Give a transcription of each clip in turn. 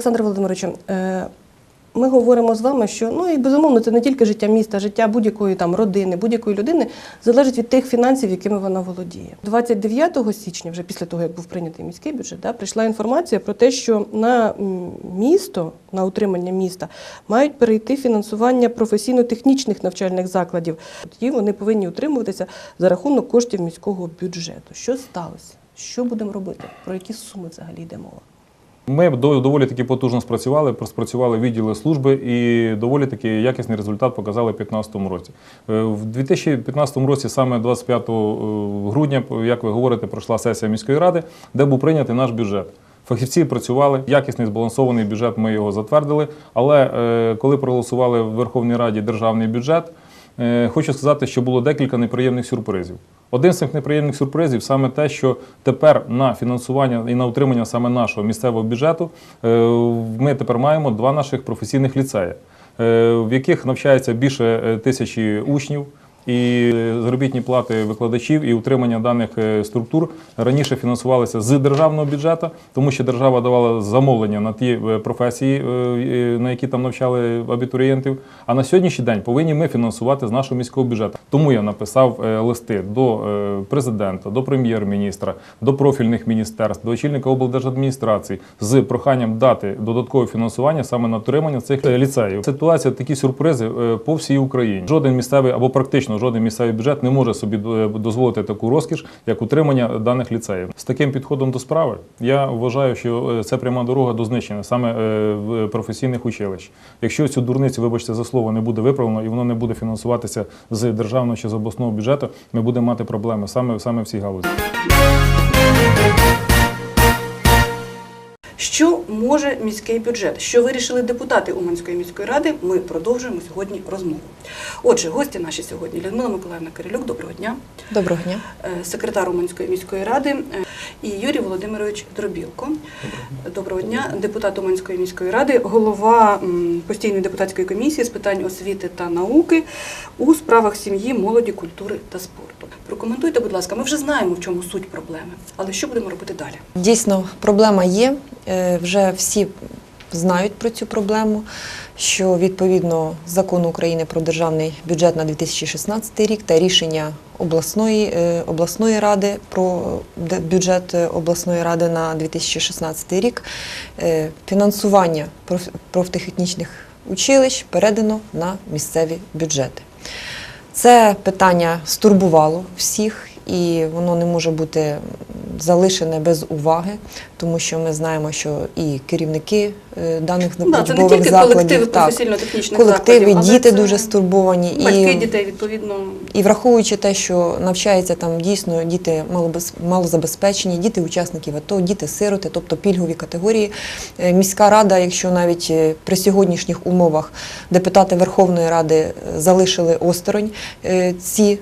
Олександр Володимирович, е, ми говоримо з вами, що ну і безумовно це не тільки життя міста, життя будь-якої там родини, будь-якої людини залежить від тих фінансів, якими вона володіє. 29 січня, вже після того як був прийнятий міський бюджет, да, прийшла інформація про те, що на місто, на утримання міста мають перейти фінансування професійно-технічних навчальних закладів. Тоді вони повинні утримуватися за рахунок коштів міського бюджету. Що сталося? Що будемо робити? Про які суми взагалі йде мова? Ми доволі таки потужно спрацювали, спрацювали відділи служби і доволі таки якісний результат показали в 2015 році. Е, В 2015 році, саме 25 грудня, як ви говорите, пройшла сесія міської ради, де був прийнятий наш бюджет. Фахівці працювали, якісний збалансований бюджет, ми його затвердили. Але е, коли проголосували в Верховній Раді державний бюджет, Е, Хочу сказати, що було декілька неприємних сюрпризів. Один з цих неприємних сюрпризів саме те, що тепер на фінансування і на утримання саме нашого місцевого бюджету е, ми тепер маємо два наших професійних ліцеї, е, в яких навчається більше е, тисячі учнів. І заробітні плати викладачів і утримання даних е, структур раніше фінансувалися з державного бюджету, тому що держава давала замовлення на ті е, професії, е, на які там навчали абітурієнтів. А на сьогоднішній день повинні ми фінансувати з нашого міського бюджету. Тому я написав листи до президента, до прем'єр-міністра, до профільних міністерств, до очільника облдержадміністрації з проханням дати додаткове фінансування саме на утримання цих ліцеїв. Ситуація такі сюрпризи по всій Україні. Жоден місцевий або практично жоден місцевий бюджет не може собі е, дозволити таку розкіш, як утримання даних ліцеїв. З таким підходом до справи я вважаю, що е, це пряма дорога до знищення саме е, в професійних училищ. Якщо цю дурницю, вибачте за слово, не буде виправлено і воно не буде фінансуватися з державного чи з обласного бюджету, ми будемо мати проблеми саме саме в цій галузі. Може міський бюджет? Що вирішили депутати Уманської міської ради? Ми продовжуємо сьогодні розмову. Отже, гості наші сьогодні Людмила Миколаївна Кирилюк, доброго дня, Доброго дня. Е, секретар Уманської міської ради е, і Юрій Володимирович Дробілко. Доброго дня, депутат Уманської міської ради, голова постійної депутатської комісії з питань освіти та науки у справах сім'ї, молоді, культури та спорту. Прокоментуйте, будь ласка, ми вже знаємо, в чому суть проблеми, але що будемо робити далі? Дійсно, проблема є. Е, Вже всі знають про цю проблему, що відповідно закону України про державний бюджет на 2016 рік та рішення обласної, е, обласної ради про бюджет е, обласної ради на 2016 рік е, фінансування проф- профтехнічних училищ передано на місцеві бюджети. Це питання стурбувало всіх, і воно не може бути залишене без уваги, тому що ми знаємо, що і керівники даних Ну, да, це не тільки колективи професійно-технічних колективи, закладів, діти дуже стурбовані. Батьки і, дітей відповідно і враховуючи те, що навчаються там дійсно діти малозабезпечені, діти учасників АТО, діти сироти, тобто пільгові категорії. Е, Міська рада, якщо навіть е, при сьогоднішніх умовах депутати Верховної Ради е, залишили осторонь е, ці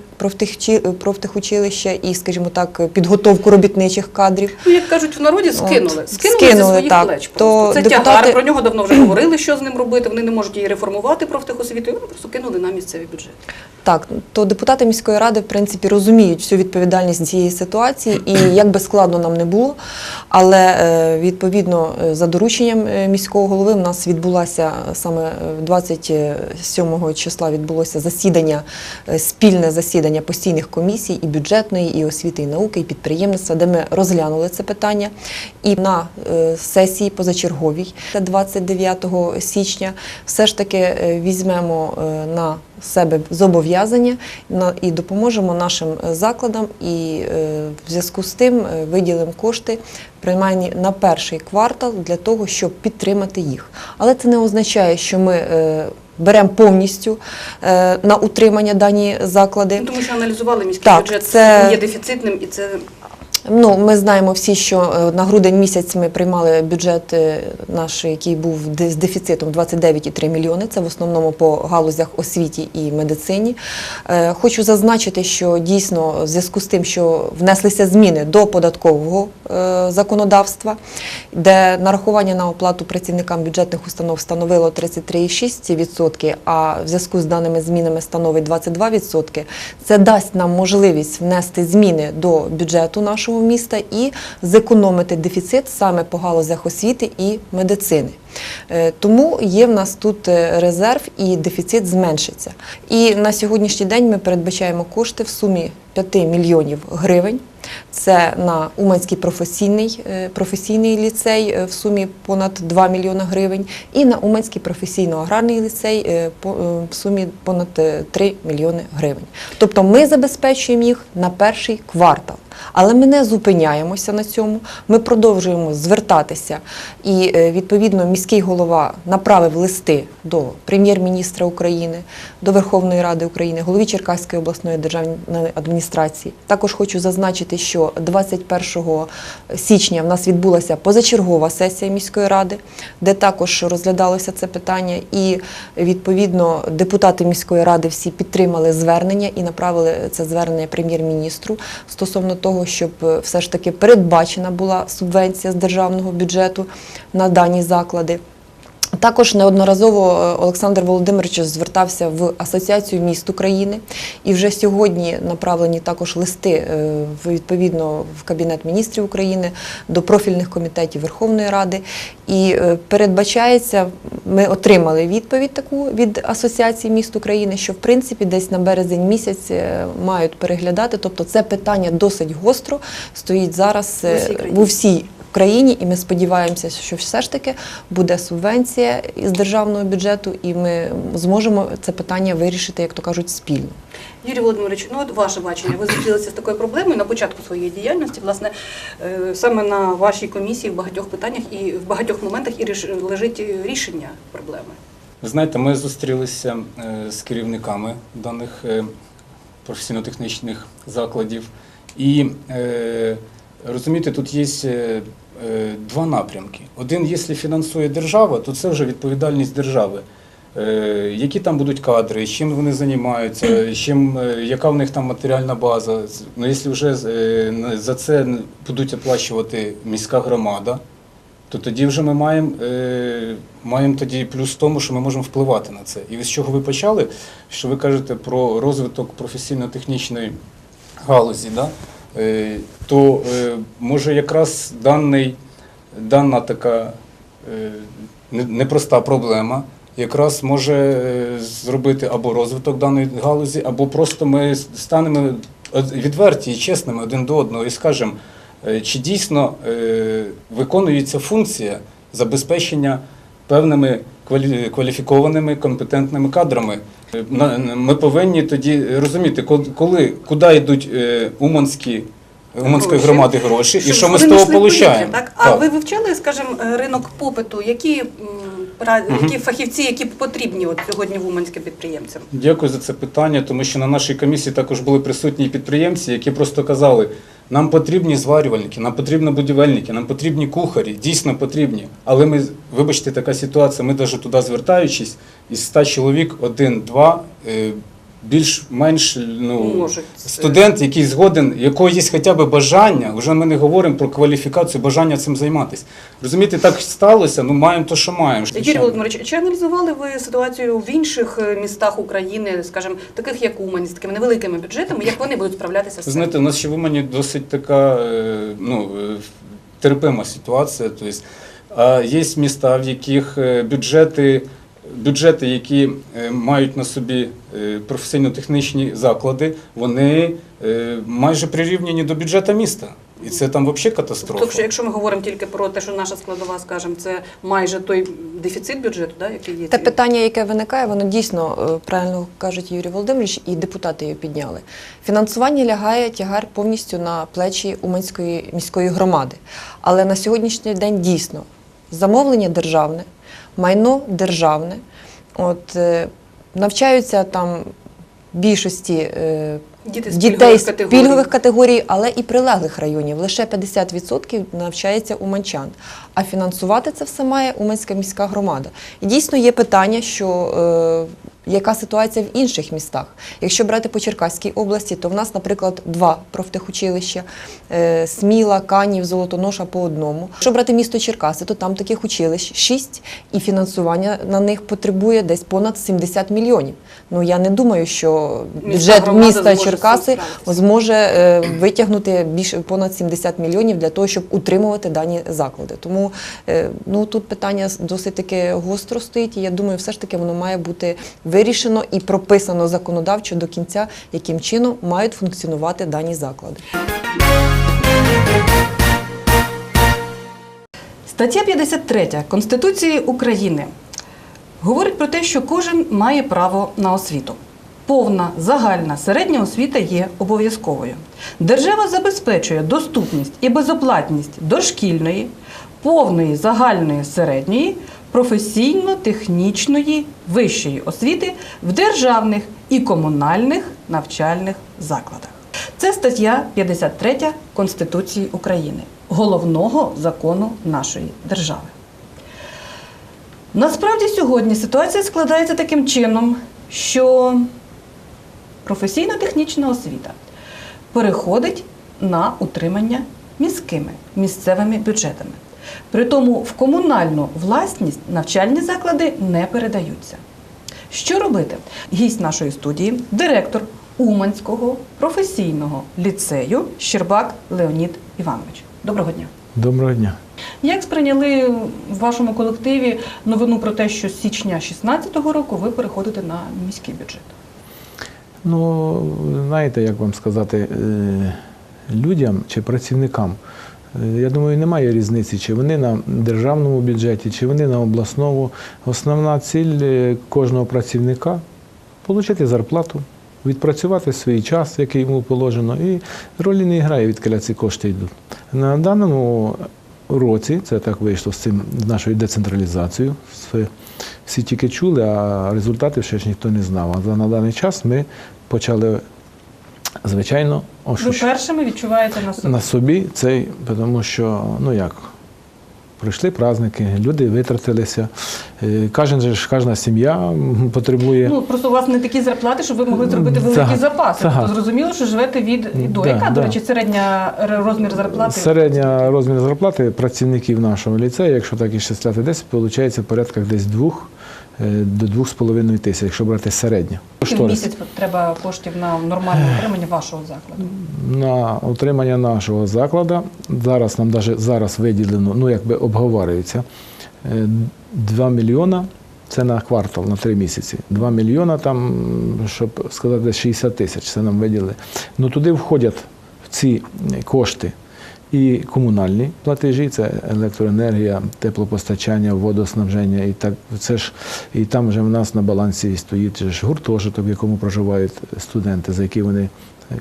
профтехучилища і, скажімо так, підготовку робітничих кадрів. Ну, як кажуть в народі, скинули. От, Скинули, скинули, зі своїх так. плеч. То Це депутати- тягар, про нього давно вже говорили, що з ним робити. Вони не можуть її реформувати профтехосвіту, і вони просто кинули на місцевий бюджет. Так, то депутати міської ради, в принципі, розуміють всю відповідальність цієї ситуації, і як би складно нам не було, але е, відповідно е, за дорученням е, міського голови в нас відбулася саме е, 27 числа відбулося засідання, спільне засідання постійних комісій і бюджетної, і освіти, і науки, і підприємництва, де ми розглянули це питання. І на сесії позачерговій, це 29 січня, все ж таки е, візьмемо е, на себе зобов'язання і допоможемо нашим е, закладам. І в зв'язку з тим виділимо кошти принаймні на перший квартал для того, щоб підтримати їх. Але це не означає, що ми беремо повністю на утримання дані заклади. Ну, тому що аналізували міський Так, бюджет, це- є дефіцитним, і це Ну, ми знаємо всі, що е, на грудень місяць ми приймали бюджет е, наш, який був з дефіцитом 29,3 мільйони. Це в основному по галузях освіті і медицині. Е, Хочу зазначити, що дійсно в зв'язку з тим, що внеслися зміни до податкового законодавства, де нарахування на оплату працівникам бюджетних установ становило 33,6%, а в зв'язку з даними змінами становить 22%. Це дасть нам можливість внести зміни до бюджету нашого нашого міста і зекономити дефіцит саме по галузях освіти і медицини. Е, Тому є в нас тут е, резерв і дефіцит зменшиться. І на сьогоднішній день ми передбачаємо кошти в сумі 5 мільйонів гривень. Це на Уманський професійний, е, професійний ліцей в сумі понад 2 мільйона гривень, і на Уманський професійно-аграрний ліцей в сумі понад е, 3 мільйони гривень. Тобто ми забезпечуємо їх на перший квартал. Але ми не зупиняємося на цьому. Ми продовжуємо звертатися. І е, відповідно міський голова направив листи до прем'єр-міністра України, до Верховної Ради України, голові Черкаської обласної державної адміністрації. Також хочу зазначити, що 21 січня в нас відбулася позачергова сесія міської ради, де також розглядалося це питання, і відповідно депутати міської ради всі підтримали звернення і направили це звернення прем'єр-міністру стосовно того, щоб е, все ж таки передбачена була субвенція з державного бюджету на дані заклади. Також неодноразово е, Олександр Володимирович звертався в Асоціацію міст України, і вже сьогодні направлені також листи е, в- відповідно в Кабінет міністрів України до профільних комітетів Верховної Ради. І е, передбачається, ми отримали відповідь таку від Асоціації міст України, що в принципі десь на березень місяць мають переглядати. Тобто це питання досить гостро стоїть зараз В усій. В країні, і ми сподіваємося, що все ж таки буде субвенція із державного бюджету, і ми зможемо це питання вирішити, як то кажуть, спільно. Юрій Володимирович, ну от ваше бачення. Ви зустрілися з такою проблемою на початку своєї діяльності. Власне, е, саме на вашій комісії в багатьох питаннях і в багатьох моментах і лежить рішення проблеми. Ви знаєте, ми зустрілися е, з керівниками даних е, професійно-технічних закладів. І е, розумієте, тут є е, е, два напрямки. Один, якщо фінансує держава, то це вже відповідальність держави. Е, Які там будуть кадри, чим вони займаються, чим, яка в них там матеріальна база. Ну, якщо вже за це будуть оплачувати міська громада, то тоді вже ми маємо, маємо тоді плюс в тому, що ми можемо впливати на це. І з чого ви почали? Що ви кажете про розвиток професійно-технічної галузі, да? Е, то е, може якраз даний, дана така е, непроста проблема. Якраз може зробити або розвиток даної галузі, або просто ми станемо відверті і чесними один до одного і скажемо, чи дійсно виконується функція забезпечення певними кваліфікованими компетентними кадрами. Ми повинні тоді розуміти, ко- коли куди йдуть е, уманські. Уманської громади гроші, і що ми з того получаємо. Так? А ви вивчали, скажімо, е, ринок попиту? Які, які фахівці, які потрібні от сьогодні в Уманським підприємцям? Дякую за це питання, тому що на нашій комісії також були присутні підприємці, які просто казали, нам потрібні зварювальники, нам потрібні будівельники, нам потрібні кухарі, дійсно потрібні. Але ми, вибачте, така ситуація, ми навіть туди звертаючись, із 100 чоловік один-два е, більш-менш ну, студент, який згоден, якого є хоча б бажання, вже ми не говоримо про кваліфікацію, бажання цим займатися. Розумієте, так сталося, ну маємо то, що маємо. Юрій Володимирович, чи аналізували ви ситуацію в інших е, містах України, скажімо, таких як Умань, з такими невеликими бюджетами, як вони будуть справлятися з Ви цим? знаєте, у нас ще в Умані досить така е, ну, е, терпима ситуація. Тобто, а є міста, в яких е, бюджети, бюджети, які е, мають на собі е, професійно-технічні заклади, вони е, майже прирівняні до бюджету міста. І це там взагалі катастрофа. Тобто, якщо ми говоримо тільки про те, що наша складова, скажімо, це майже той дефіцит бюджету, да, який є. Те питання, яке виникає, воно дійсно правильно кажуть Юрій Володимирович, і депутати його підняли. Фінансування лягає тягар повністю на плечі Уманської міської громади. Але на сьогоднішній день дійсно замовлення державне, майно державне. От е, навчаються там більшості. е, Діти з дітей з категорій. пільгових категорій, але і прилеглих районів. Лише 50% навчається уманчан. А фінансувати це все має Уманська міська громада. І дійсно є питання, що е, яка ситуація в інших містах. Якщо брати по Черкаській області, то в нас, наприклад, два профтехучилища е, Сміла, Канів, Золотоноша по одному. Якщо брати місто Черкаси, то там таких училищ шість, і фінансування на них потребує десь понад 70 мільйонів. Ну я не думаю, що бюджет міста Черкаси зможе е, витягнути більше понад 70 мільйонів для того, щоб утримувати дані заклади. Тому е, ну тут питання досить таки гостро стоїть. І я думаю, все ж таки воно має бути вирішено і прописано законодавчо до кінця, яким чином мають функціонувати дані заклади. Стаття 53 Конституції України говорить про те, що кожен має право на освіту. Повна загальна середня освіта є обов'язковою. Держава забезпечує доступність і безоплатність дошкільної, повної загальної середньої, професійно-технічної вищої освіти в державних і комунальних навчальних закладах. Це стаття 53 Конституції України, головного закону нашої держави. Насправді сьогодні ситуація складається таким чином, що професійно-технічна освіта переходить на утримання міськими місцевими бюджетами. Притому в комунальну власність навчальні заклади не передаються. Що робити? Гість нашої студії, директор Уманського професійного ліцею Щербак Леонід Іванович. Доброго дня. Доброго дня. Як сприйняли в вашому колективі новину про те, що з січня 2016 року ви переходите на міський бюджет? Ну, знаєте, як вам сказати, е, людям чи працівникам, я думаю, немає різниці, чи вони на державному бюджеті, чи вони на обласному. Основна ціль е, кожного працівника отримати зарплату, відпрацювати свій час, який йому положено, і ролі не грає, відколи ці кошти йдуть. На даному році, це так вийшло з цим з нашою децентралізацією. Всі тільки чули, а результатів ще ж ніхто не знав. А на даний час ми почали, звичайно, Ви першими відчуваєте на собі. на собі цей, тому що, ну як, прийшли праздники, люди витратилися. Е, Кожен же ж, кожна сім'я потребує. Ну просто у вас не такі зарплати, щоб ви могли зробити Так, великі запаси. так. Тобто зрозуміло, що живете від і до. Да, Яка, до речі, середня розмір зарплати? Середня розмір зарплати працівників нашого ліцею, якщо так і числяти десь, виходить в порядках десь двох до двох з половиною тисяч, якщо брати середню. Скільки в місяць треба коштів на нормальне утримання вашого закладу? На утримання нашого закладу зараз нам даже зараз виділено, ну якби обговорюється, е, 2 мільйона. Це на квартал, на три місяці. 2 мільйона там, щоб сказати, десь 60 тисяч. Це нам виділили. Ну туди входять в ці кошти і комунальні платежі, це електроенергія, теплопостачання, водоснабження. І так це ж і там вже в нас на балансі стоїть ж гуртожиток, в якому проживають студенти, за які вони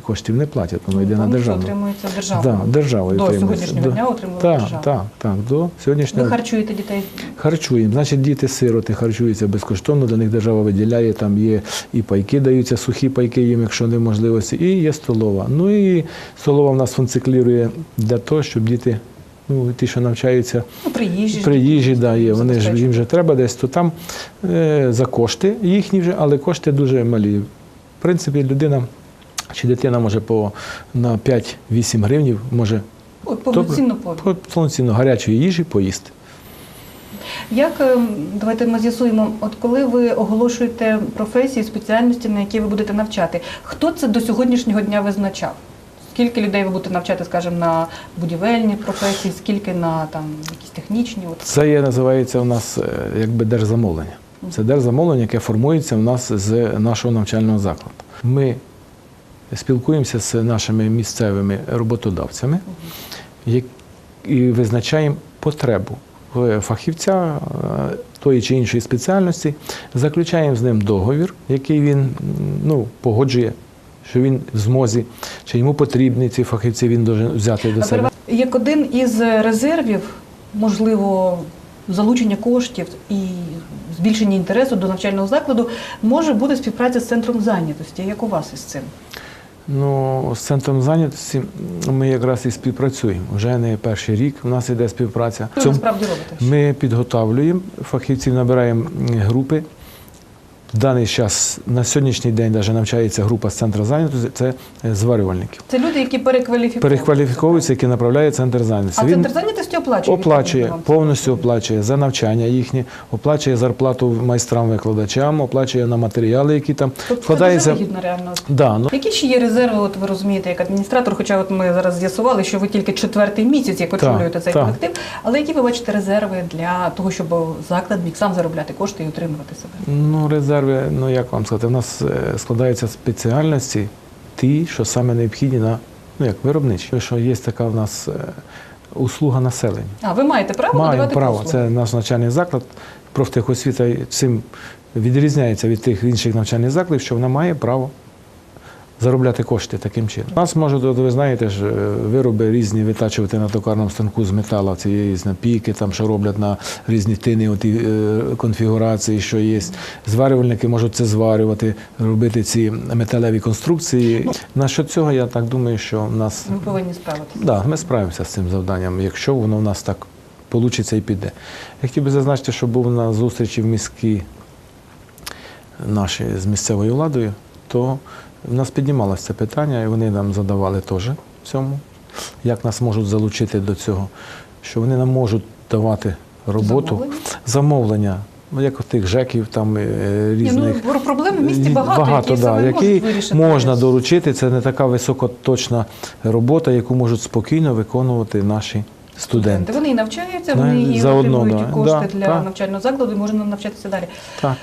коштів не платять. Воно йде на державу. отримується державою. Да, державою До сьогоднішнього До- дня отримує так, держава. Так, так, до сьогоднішнього Ви харчуєте дітей Харчуємо. Значить, діти-сироти харчуються безкоштовно, для них держава виділяє, там є і пайки даються, сухі пайки їм, якщо не можливості, і є столова. Ну і столова в нас функціонує для того, щоб діти, ну, ті, що навчаються ну, при їжі. при їжі, да, є. Вони ж їм вже треба десь, то там е, за кошти їхні вже, але кошти дуже малі. В принципі, людина чи дитина може по на 5-8 гривнів може повноцінно повно. повноцінно гарячої їжі поїсти. Як ем, давайте ми з'ясуємо, от коли ви оголошуєте професії, спеціальності, на які ви будете навчати, хто це до сьогоднішнього дня визначав? Скільки людей ви будете навчати, скажімо, на будівельні професії, скільки на там якісь технічні? От Це є, називається у нас е, якби держзамовлення. Це держзамовлення, яке формується у нас з нашого навчального закладу. Ми спілкуємося з нашими місцевими роботодавцями і визначаємо потребу фахівця е, тої чи іншої спеціальності, заключаємо з ним договір, який він ну, погоджує, що він в змозі, чи йому потрібні ці фахівці, він може взяти до себе. як один із резервів, можливо, залучення коштів і збільшення інтересу до навчального закладу може бути співпраця з центром зайнятості. Як у вас із цим? Ну, з центром зайнятості ми якраз і співпрацюємо. Вже не перший рік у нас іде співпраця. Що ви насправді робите? Ми підготовлюємо фахівців, набираємо групи В даний час на сьогоднішній день навіть навчається група з центру зайнятості, це е, зварювальників. Це люди, які перекваліфікуються. Перекваліфіковуються, які направляє центр зайнятості. А центр зайнятості оплачує? Оплачує, повністю оплачує за навчання їхнє, оплачує зарплату майстрам-викладачам, оплачує на матеріали, які там Тобто вкладається. це вигідно реально. Да, ну, Які ще є резерви, от ви розумієте, як адміністратор, хоча от ми зараз з'ясували, що ви тільки четвертий місяць, як очолюєте цей так. колектив, але які ви бачите резерви для того, щоб заклад міг сам заробляти кошти і утримувати себе? ну, резерви, ну як вам сказати, у нас е, складаються спеціальності, ті, що саме необхідні на ну, як виробничі. Що є така в нас е, услуга населення. А ви маєте право Маємо надавати право. послуги? Це наш навчальний заклад. Профтехосвіта цим відрізняється від тих інших навчальних закладів, що вона має право заробляти кошти таким чином. У нас можуть, ви знаєте ж, е, вироби різні витачувати на токарному станку з металу, це є з напіки, там що роблять на різні тини, оті, е, конфігурації, що є. Зварювальники можуть це зварювати, робити ці металеві конструкції. Насчет цього я так думаю, що в нас Ви повинні справитися. Да, ми справимося з цим завданням, якщо воно в нас так вийде і піде. Я хотів би зазначити, що був на зустрічі в міській наші з місцевою владою, то в нас піднімалося це питання, і вони нам задавали теж цьому, як нас можуть залучити до цього, що вони нам можуть давати роботу, Замовлення? замовлення, ну, як у тих ЖЕКів, там е, Ні, різних. ну, про проблеми в місті Ні, багато, які да, які вирішити. можна доручити. Це не така високоточна робота, яку можуть спокійно виконувати наші студенти. Вони і навчаються, Ну, вони і заодно, отримують да. кошти Да, для так. навчального закладу і можна навчатися далі. Так.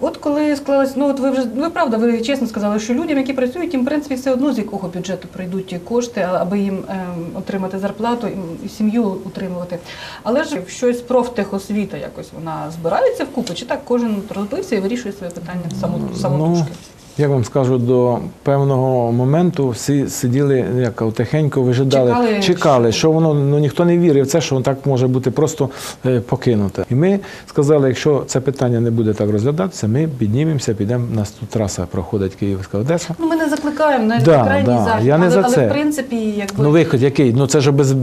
От коли склалось, ну от ви вже ви правда, ви чесно сказали, що людям, які працюють, їм в принципі все одно з якого бюджету прийдуть ті кошти, аби їм ем, отримати зарплату і- сім'ю утримувати. Але ж щось профтехосвіта якось вона збирається вкупи, чи так кожен розбився і вирішує своє питання само, самотужки? Як вам скажу, до певного моменту всі сиділи як тихенько вижидали, Чекали, чекали, що- воно ну ніхто не вірив в це, що так може бути просто е, покинуте. І ми сказали, якщо це питання не буде так розглядатися, ми піднімемося, підемо. У нас тут траса проходить Київська Одеса. Ну ми не закликаємо на Да, крайній да, захід, я не але, за але в принципі, якби Ну, виход який? Ну це ж без,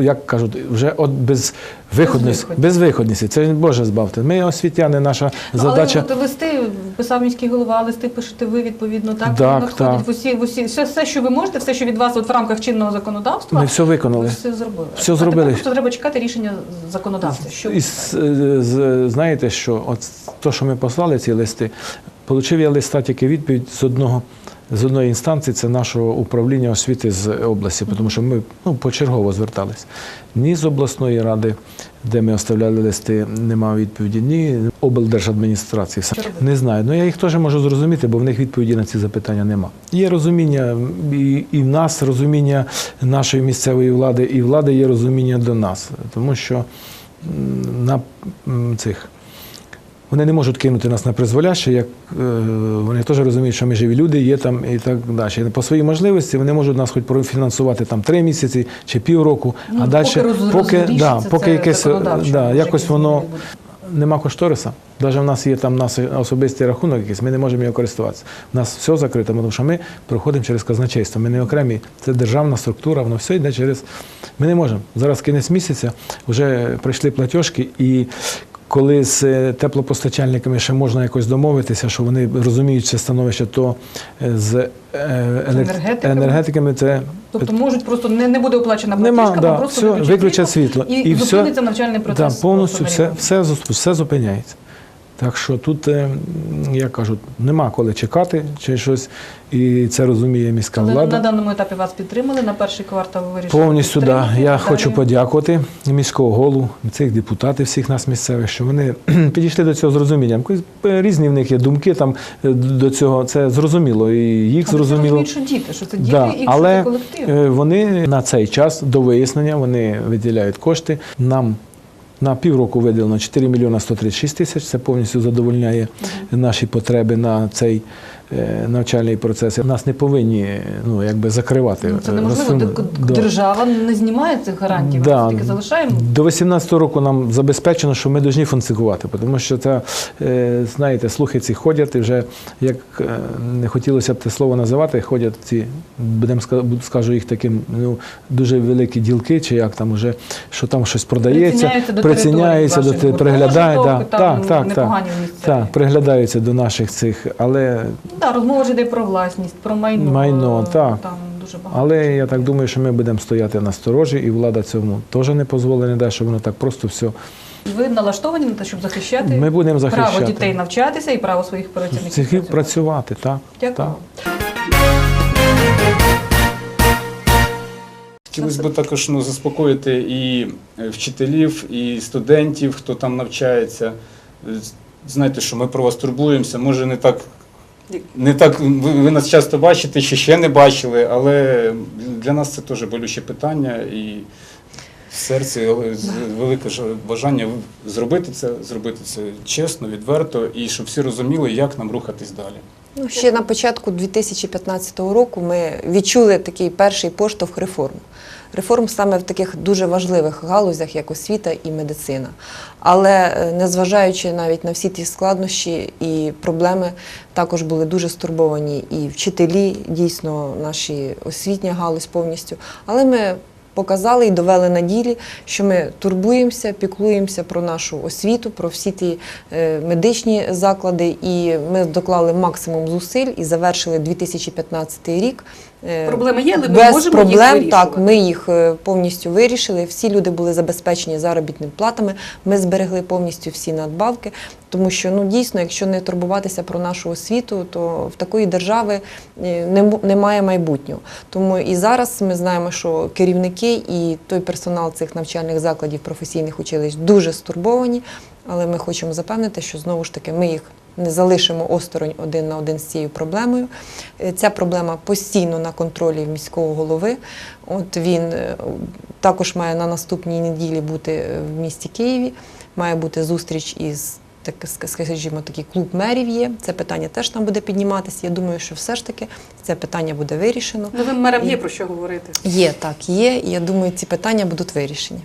як кажуть, вже от без виходності. Безвиходність. Без виходності. Це Боже збавте. Ми освітяни, наша Ну, задача. Але листи писав міський голова, листи пишете ви відповідно, так? Так, так. В усі, в усі, все, все, що ви можете, все, що від вас от в рамках чинного законодавства, Ми все ви виконали. все зробили. Все а зробили. Тепер просто треба чекати рішення законодавця. Що І знаєте, що от то, що ми послали ці листи, отримав я листа тільки відповідь з одного. З одної інстанції це нашого управління освіти з області, тому що ми ну, почергово звертались. Ні з обласної ради, де ми оставляли листи, немає відповіді, ні облдержадміністрації. Не знаю. Ну я їх теж можу зрозуміти, бо в них відповіді на ці запитання нема. Є розуміння і, і в нас розуміння нашої місцевої влади, і влади є розуміння до нас, тому що на цих. Вони не можуть кинути нас на призволяще, як е, вони теж розуміють, що ми живі люди, є там і так далі. По своїй можливості вони можуть нас хоч профінансувати там три місяці чи півроку, Ну, а далі поки поки, да, поки якесь да, якось воно нема кошториса. Навіть в нас є там нас особистий рахунок якийсь, ми не можемо його користуватися. У нас все закрито, тому що ми проходимо через казначейство. Ми не окремі, це державна структура, воно все йде через. Ми не можемо. Зараз кінець місяця вже прийшли платіжки і. Коли з е, теплопостачальниками ще можна якось домовитися, що вони розуміють це становище, то е, з е, енергетиками? енергетиками це Тобто можуть просто не, не буде оплачена Нема, платіжка, да, просто все, виключать, світло. і, І зупиниться навчальний процес. Да, повністю все, все, все зупиняється. Так що тут, е, я кажу, нема коли чекати чи щось, і це розуміє міська Але влада. на даному етапі вас підтримали, на перший квартал ви вирішили Повністю да. Я далі. хочу подякувати міського голову, цих депутатів, всіх нас місцевих, що вони підійшли до цього з розумінням. Різні в них є думки там е, до цього. Це зрозуміло, і їх Але зрозуміло. розуміють, що діти, що це діти Да, і але це колектив. е, вони на цей час до вияснення вони виділяють кошти. Нам на півроку виділено 4 мільйона 136 тисяч. Це повністю задовольняє наші потреби на цей навчальний процес. Нас не повинні ну, якби закривати. Ну, Це е, неможливо. Да. Держава не знімає цих гарантій, ми Да. тільки залишаємо. До 18 року нам забезпечено, що ми повинні функціонувати, тому що це, е, знаєте, слухи ці ходять, і вже як е, не хотілося б те слово називати, ходять ці, будемо ска- скажу їх таким, ну дуже великі ділки, чи як там уже, що там щось продається, до приціняється до ваших приглядає, да, так, так, так, так, приглядаються до наших цих, але Ну, розмова ж йде про власність, про майно. Майно, так. Там дуже багато. Але я так думаю, що ми будемо стояти на сторожі, і влада цьому теж не дозволить, не дасть, щоб воно так просто все. Ви налаштовані на те, щоб захищати, Ми будемо захищати. право дітей навчатися і право своїх працівників працювати, так. Дякую. так. Хотілося б також ну, заспокоїти і е, вчителів, і студентів, хто там навчається. Е, Знаєте, що ми про вас турбуємося. Може, не так, не так ви, ви нас часто бачите, чи ще не бачили, але для нас це теж болюче питання і в серці велике бажання зробити це, зробити це чесно, відверто, і щоб всі розуміли, як нам рухатись далі. Ну, ще на початку 2015 року ми відчули такий перший поштовх реформ. Реформ саме в таких дуже важливих галузях, як освіта і медицина. Але е, незважаючи навіть на всі ті складнощі і проблеми, також були дуже стурбовані і вчителі, дійсно, наші освітня галузь повністю. Але ми показали і довели на ділі, що ми турбуємося, піклуємося про нашу освіту, про всі ті е, медичні заклади, і ми доклали максимум зусиль і завершили 2015 рік. Е, Проблеми є, але ми без можемо їх проблем. вирішувати. так, ми їх е, повністю вирішили. Всі люди були забезпечені заробітними платами. Ми зберегли повністю всі надбавки, тому що ну дійсно, якщо не турбуватися про нашу освіту, то в такої держави е, немає майбутнього. Тому і зараз ми знаємо, що керівники і той персонал цих навчальних закладів професійних училищ дуже стурбовані. Але ми хочемо запевнити, що знову ж таки ми їх не залишимо осторонь один на один з цією проблемою. Е, Ця проблема постійно на контролі міського голови. От він е, також має на наступній неділі бути е, в місті Києві. Має бути зустріч із так, скажімо, такий клуб мерів є. Це питання теж там буде підніматися. Я думаю, що все ж таки це питання буде вирішено. Новим мерам є про що говорити. Є так, є, і я думаю, ці питання будуть вирішені.